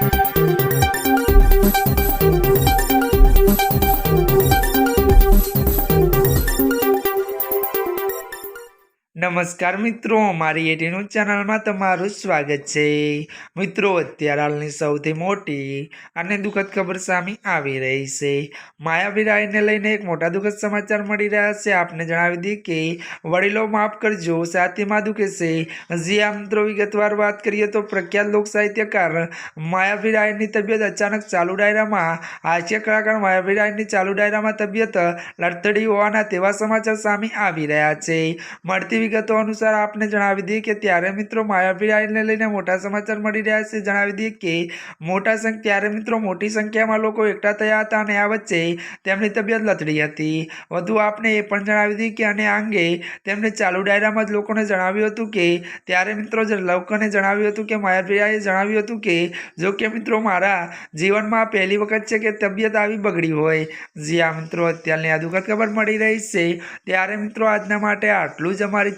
Thank you. નમસ્કાર મિત્રો, મારી એટીનું ચેનલમાં તમારું સ્વાગત છે. મિત્રો, અત્યારે હાલની સૌથી મોટી અને દુઃખદ ખબર સામે આવી રહી છે. માયાવી રાયને લઈને એક મોટા દુઃખદ સમાચાર મળી રહ્યા છે. આપને જણાવી દઈએ કે વડીલો માફ કરજો, સાથીમાં દુખે છે. હજી આ મિત્રો, વિગતવાર વાત કરીએ તો પ્રખ્યાત લોક સાહિત્યકાર માયાવી રાયની તબિયત અચાનક ચાલુ ડાયરામાં હાસ્ય કલાકાર માયાવી રાયની ચાલુ ડાયરામાં તબિયત લડતડી હોવાના તેવા સમાચાર સામે આવી રહ્યા છે. મળતી વિગતો અનુસાર આપને જણાવી દઈએ કે ત્યારે મિત્રો માયાવી રાયને લઈને મોટા સમાચાર મળી રહ્યા છે. જણાવી દઈએ કે મોટા સંખ્યા ત્યારે મિત્રો મોટી સંખ્યામાં લોકો એકઠા થયા હતા અને આ વચ્ચે તેમની તબિયત લથડી હતી. વધુ આપને એ પણ જણાવી દઈએ કે અને આ અંગે તેમણે ચાલુ ડાયરામાં જ લોકોને જણાવ્યું હતું કે ત્યારે મિત્રો લોકોને જણાવ્યું હતું કે માયાવી રાયે જણાવ્યું હતું કે જો કે મિત્રો મારા જીવનમાં પહેલી વખત છે કે તબિયત આવી બગડી હોય. જ્યાં મિત્રો, અત્યારની આ દુઃખદ ખબર મળી રહી છે. ત્યારે મિત્રો આજના માટે આટલું જ. અમારી